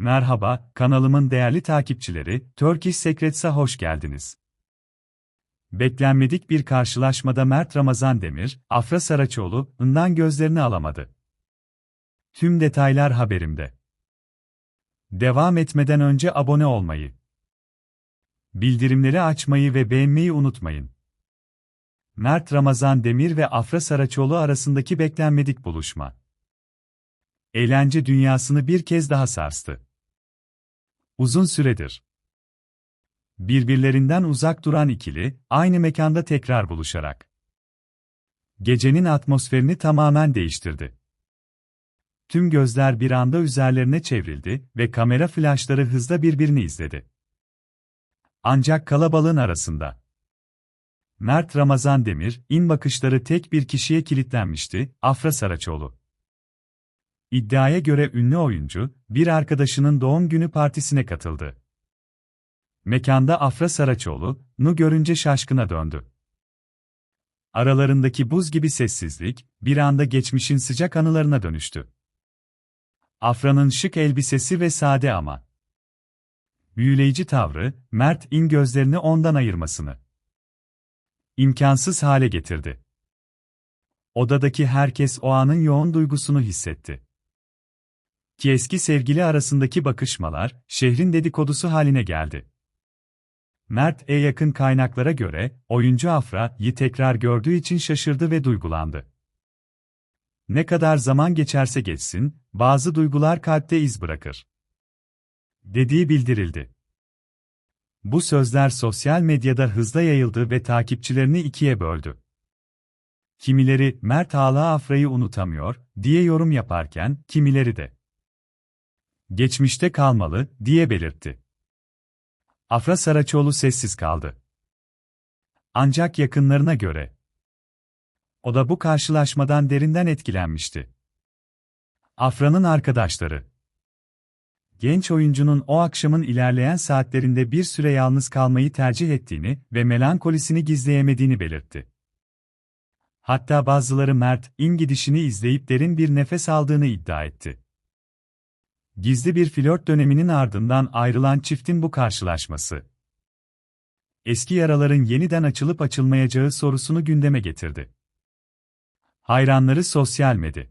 Merhaba, kanalımın değerli takipçileri, Turkish Secrets'a hoş geldiniz. Beklenmedik bir karşılaşmada Mert Ramazan Demir, Afra Saraçoğlu, ından gözlerini alamadı. Tüm detaylar haberimde. Devam etmeden önce abone olmayı, bildirimleri açmayı ve beğenmeyi unutmayın. Mert Ramazan Demir ve Afra Saraçoğlu arasındaki beklenmedik buluşma. Eğlence dünyasını bir kez daha sarstı. Uzun süredir. Birbirlerinden uzak duran ikili, aynı mekanda tekrar buluşarak. Gecenin atmosferini tamamen değiştirdi. Tüm gözler bir anda üzerlerine çevrildi ve kamera flaşları hızla birbirini izledi. Ancak kalabalığın arasında. Mert Ramazan Demir, in bakışları tek bir kişiye kilitlenmişti, Afra Saraçoğlu. İddiaya göre ünlü oyuncu, bir arkadaşının doğum günü partisine katıldı. Mekanda Afra Saraçoğlu, nu görünce şaşkına döndü. Aralarındaki buz gibi sessizlik, bir anda geçmişin sıcak anılarına dönüştü. Afra'nın şık elbisesi ve sade ama büyüleyici tavrı, Mert in gözlerini ondan ayırmasını imkansız hale getirdi. Odadaki herkes o anın yoğun duygusunu hissetti. Ki eski sevgili arasındaki bakışmalar, şehrin dedikodusu haline geldi. Mert E yakın kaynaklara göre, oyuncu Afra'yı tekrar gördüğü için şaşırdı ve duygulandı. Ne kadar zaman geçerse geçsin, bazı duygular kalpte iz bırakır. Dediği bildirildi. Bu sözler sosyal medyada hızla yayıldı ve takipçilerini ikiye böldü. Kimileri, Mert hala Afra'yı unutamıyor, diye yorum yaparken, kimileri de, geçmişte kalmalı, diye belirtti. Afra Saraçoğlu sessiz kaldı. Ancak yakınlarına göre, o da bu karşılaşmadan derinden etkilenmişti. Afra'nın arkadaşları, genç oyuncunun o akşamın ilerleyen saatlerinde bir süre yalnız kalmayı tercih ettiğini ve melankolisini gizleyemediğini belirtti. Hatta bazıları Mert, in gidişini izleyip derin bir nefes aldığını iddia etti. Gizli bir flört döneminin ardından ayrılan çiftin bu karşılaşması. Eski yaraların yeniden açılıp açılmayacağı sorusunu gündeme getirdi. Hayranları sosyal medya